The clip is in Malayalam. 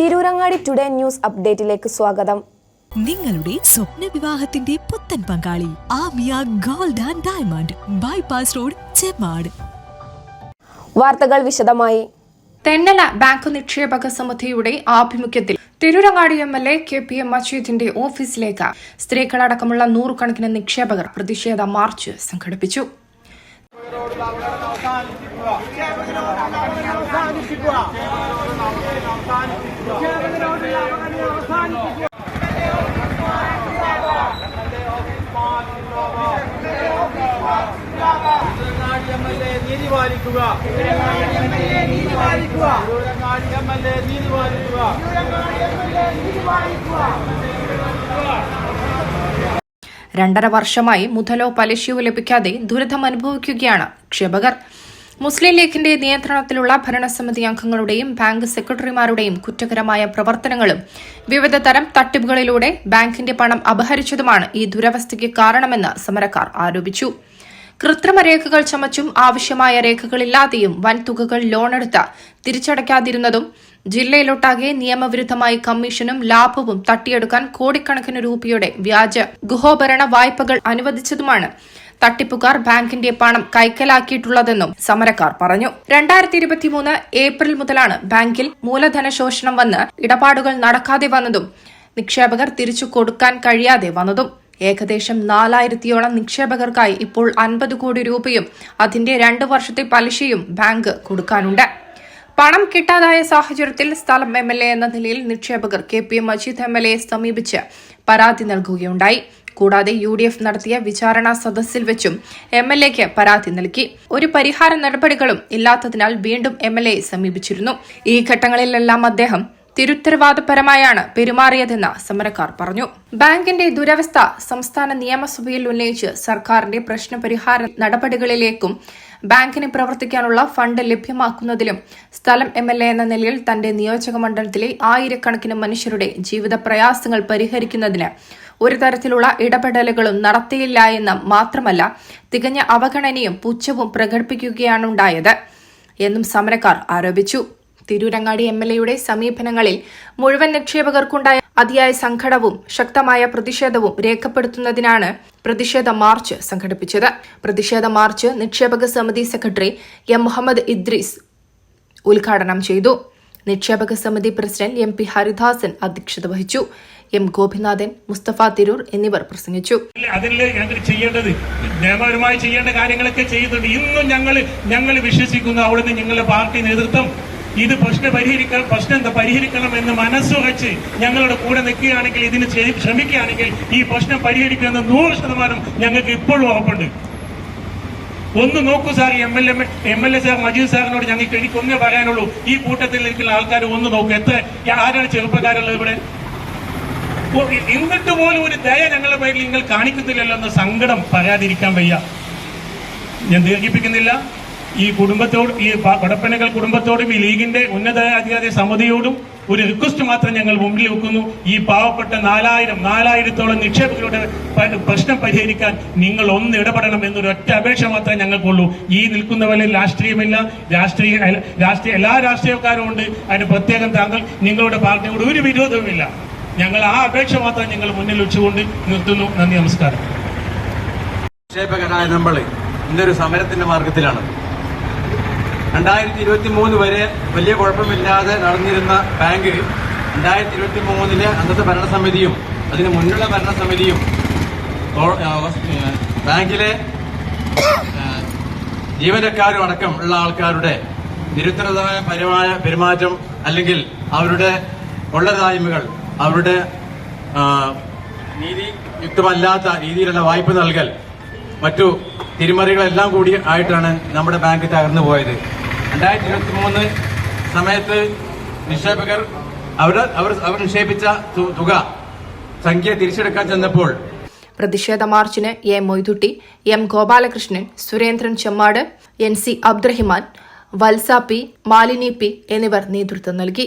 തിരൂരങ്ങാടി ടുഡേ ന്യൂസ് അപ്ഡേറ്റിലേക്ക് സ്വാഗതം. നിങ്ങളുടെ സ്വപ്ന വിവാഹത്തിന്റെ പുത്തൻ പങ്കാളി Amiya gold and diamond bypass road Chemmad. വാർത്തകൾ വിശദമായി. തെന്നല ബാങ്ക് നിക്ഷേപക സമിതിയുടെ ആഭിമുഖ്യത്തിൽ Tirurangadi M L A K P M മജീദിന്റെ ഓഫീസിലേക്ക് സ്ത്രീകളടക്കമുള്ള നൂറുകണക്കിന് നിക്ഷേപകർ പ്രതിഷേധ മാർച്ച് സംഘടിപ്പിച്ചു. തിരുവനങ്ങാടി രണ്ടര വർഷമായി മുതലോ പലിശയോ ലഭിക്കാതെ ദുരിതം അനുഭവിക്കുകയാണ് നിക്ഷേപകർ മുസ്ലിം ലീഗിന്റെ നിയന്ത്രണത്തിലുള്ള ഭരണസമിതി അംഗങ്ങളുടെയും ബാങ്ക് സെക്രട്ടറിമാരുടെയും കുറ്റകരമായ പ്രവർത്തനങ്ങളും വിവിധ തരം തട്ടിപ്പുകളിലൂടെ ബാങ്കിന്റെ പണം അപഹരിച്ചതുമാണ് ഈ ദുരവസ്ഥയ്ക്ക് കാരണമെന്ന് സമരക്കാർ ആരോപിച്ചു. കൃത്രിമ രേഖകൾ ചമച്ചും ആവശ്യമായ രേഖകളില്ലാതെയും വൻതുകകൾ ലോണെടുത്ത് തിരിച്ചടയ്ക്കാതിരുന്നതും ജില്ലയിലൊട്ടാകെ നിയമവിരുദ്ധമായി കമ്മീഷനും ലാഭവും തട്ടിയെടുക്കാൻ കോടിക്കണക്കിന് രൂപയുടെ വ്യാജ ഗുഹോഭരണ വായ്പകൾ അനുവദിച്ചതുമാണ് തട്ടിപ്പുകാർ ബാങ്കിന്റെ പണം കൈക്കലാക്കിയിട്ടുള്ളതെന്നും സമരക്കാർ പറഞ്ഞു. രണ്ടായിരത്തി ഇരുപത്തിമൂന്ന് ഏപ്രിൽ മുതലാണ് ബാങ്കിൽ മൂലധന ശോഷണം വന്ന് ഇടപാടുകൾ നടക്കാതെ വന്നതും നിക്ഷേപകർ തിരിച്ചു കൊടുക്കാൻ കഴിയാതെ വന്നതും. ഏകദേശം നാലായിരത്തിയോളം നിക്ഷേപകർക്കായി ഇപ്പോൾ അൻപത് കോടി രൂപയും അതിന്റെ രണ്ടു വർഷത്തെ പലിശയും ബാങ്ക് കൊടുക്കാനുണ്ട്. പണം കിട്ടാതായ സാഹചര്യത്തിൽ സ്ഥലം എം എൽ എ എന്ന നിലയിൽ നിക്ഷേപകർ K P M Majeed M L എയെ സമീപിച്ച് പരാതി നൽകുകയുണ്ടായി. കൂടാതെ യു ഡി എഫ് നടത്തിയ വിചാരണാ സദസ്സിൽ വെച്ചും എം എൽ എക്ക് പരാതി നൽകി. ഒരു പരിഹാര നടപടികളും ഇല്ലാത്തതിനാൽ വീണ്ടും എം എൽ എ സമീപിച്ചിരുന്നു. ഈ ഘട്ടങ്ങളിലെല്ലാം അദ്ദേഹം തിരുത്തരവാദപരമായാണ് പെരുമാറിയതെന്ന് സമരക്കാർ പറഞ്ഞു. ബാങ്കിന്റെ ദുരവസ്ഥ സംസ്ഥാന നിയമസഭയിൽ ഉന്നയിച്ച് സർക്കാരിന്റെ പ്രശ്നപരിഹാര നടപടികളിലേക്കും ബാങ്കിന് പ്രവർത്തിക്കാനുള്ള ഫണ്ട് ലഭ്യമാക്കുന്നതിലും സ്ഥലം എം എൽ എ എന്ന നിലയിൽ തന്റെ നിയോജക മണ്ഡലത്തിലെ ആയിരക്കണക്കിന് മനുഷ്യരുടെ ജീവിത പ്രയാസങ്ങൾ പരിഹരിക്കുന്നതിന് ഒരു തരത്തിലുള്ള ഇടപെടലുകളും നടത്തിയില്ല എന്ന് മാത്രമല്ല തികഞ്ഞ അവഗണനയും പുച്ഛവും പ്രകടിപ്പിക്കുകയാണുണ്ടായത് എന്നും സമരക്കാർ ആരോപിച്ചു. തിരൂരങ്ങാടി എം എൽ എയുടെ സമീപനങ്ങളിൽ മുഴുവൻ നിക്ഷേപകർക്കുണ്ടായ അതിയായ സങ്കടവും ശക്തമായ പ്രതിഷേധവും രേഖപ്പെടുത്തുന്നതിനാണ് പ്രതിഷേധ മാർച്ച് സംഘടിപ്പിച്ചത്. പ്രതിഷേധ മാർച്ച് നിക്ഷേപക സമിതി സെക്രട്ടറി എം. മുഹമ്മദ് ഇദ്രീസ് ഉദ്ഘാടനം ചെയ്തു. നിക്ഷേപക സമിതി പ്രസിഡന്റ് എം. പി. ഹരിദാസൻ അധ്യക്ഷത വഹിച്ചു. എം ഗോപിനാഥൻ മുസ്തഫ തിരൂർ എന്നിവർ പ്രസംഗിച്ചു. അതിൽ ഞങ്ങൾ ചെയ്യേണ്ടത്? നിയമപരമായി ചെയ്യേണ്ട കാര്യങ്ങളൊക്കെ ചെയ്യുന്നുണ്ട്. ഇന്നും ഞങ്ങൾ ഞങ്ങൾ വിശ്വസിക്കുന്നു. അവിടുന്ന് ഞങ്ങളുടെ പാർട്ടി നേതൃത്വം ഇത് പ്രശ്നം പരിഹരിക്കണം പ്രശ്നം എന്താ? പരിഹരിക്കണം എന്ന് മനസ്സ് വെച്ച് ഞങ്ങളുടെ കൂടെ നിൽക്കുകയാണെങ്കിൽ ഇതിന് ശ്രമിക്കുകയാണെങ്കിൽ ഈ പ്രശ്നം പരിഹരിക്കുമെന്ന് നൂറ് ശതമാനം ഞങ്ങൾക്ക് ഇപ്പോഴും ഉറപ്പുണ്ട്. ഒന്ന് നോക്കൂ sir M L M M L A sir Majeed സാറിനോട് ഞങ്ങൾക്ക് എനിക്കൊന്നേ പറയാനുള്ളൂ. ഈ കൂട്ടത്തിൽ നിൽക്കുന്ന ആൾക്കാർ ഒന്ന് നോക്കൂ. എത്ര ആരാണ് ചെറുപ്പക്കാരുള്ളത് ഇവിടെ? എന്നിട്ട് പോലും ഒരു ദയ ഞങ്ങളുടെ പേരിൽ നിങ്ങൾ കാണിക്കുന്നില്ലല്ലോ എന്ന സങ്കടം പറയാതിരിക്കാൻ വയ്യ. ഞാൻ ദീർഘിപ്പിക്കുന്നില്ല. ഈ കുടുംബത്തോട് ഈ വടപ്പനകൾ കുടുംബത്തോടും ഈ ലീഗിന്റെ ഉന്നത അധികാരി സമിതിയോടും ഒരു റിക്വസ്റ്റ് മാത്രം ഞങ്ങൾ മുമ്പിൽ വെക്കുന്നു. ഈ പാവപ്പെട്ട നാലായിരം നാലായിരത്തോളം നിക്ഷേപകരുടെ പ്രശ്നം പരിഹരിക്കാൻ നിങ്ങൾ ഒന്ന് ഇടപെടണം എന്നൊരു ഒറ്റ അപേക്ഷ മാത്രമേ ഞങ്ങൾക്കുള്ളൂ. ഈ നിൽക്കുന്ന പോലെ രാഷ്ട്രീയമില്ല. രാഷ്ട്രീയ രാഷ്ട്രീയ എല്ലാ രാഷ്ട്രീയക്കാരും ഉണ്ട്. അതിന് പ്രത്യേകം താങ്കൾ നിങ്ങളുടെ പാർട്ടിയോട് ഒരു വിരോധവുമില്ല. ഞങ്ങൾ ആ അപേക്ഷ മാത്രം ഞങ്ങൾ മുന്നിൽ വെച്ചുകൊണ്ട് നിർത്തുന്നു. നന്ദി നമസ്കാരം. നിക്ഷേപകരായ നമ്മൾ ഇന്നൊരു സമരത്തിന്റെ മാർഗത്തിലാണ്. രണ്ടായിരത്തി ഇരുപത്തി മൂന്ന് വരെ വലിയ കുഴപ്പമില്ലാതെ നടന്നിരുന്ന ബാങ്ക് രണ്ടായിരത്തി ഇരുപത്തി മൂന്നിലെ അന്നത്തെ ഭരണസമിതിയും അതിന് മുന്നുള്ള ഭരണസമിതിയും ബാങ്കിലെ ജീവനക്കാരും അടക്കം ഉള്ള ആൾക്കാരുടെ നിരുത്തരമായ പെരുമാറ്റം അല്ലെങ്കിൽ അവരുടെ ഉള്ളതായ്മകൾ അവരുടെ നീതി. നീതിയുക്തമല്ലാത്ത രീതിയിലുള്ള വായ്പ നൽകൽ മറ്റു തിരിമറികളെല്ലാം കൂടി ആയിട്ടാണ് നമ്മുടെ ബാങ്ക് തകർന്നു പോയത്. രണ്ടായിരത്തി ഇരുപത്തി മൂന്ന് സമയത്ത് നിക്ഷേപകർ അവർ അവർ അവർ നിക്ഷേപിച്ച തുക സംഖ്യ തിരിച്ചെടുക്കാൻ ചെന്നപ്പോൾ പ്രതിഷേധ മാർച്ചിന് A Moythutty M Gopalakrishnan Surendran Chemmad N C Abdurahiman Valsa P Malini P എന്നിവർ നേതൃത്വം നൽകി.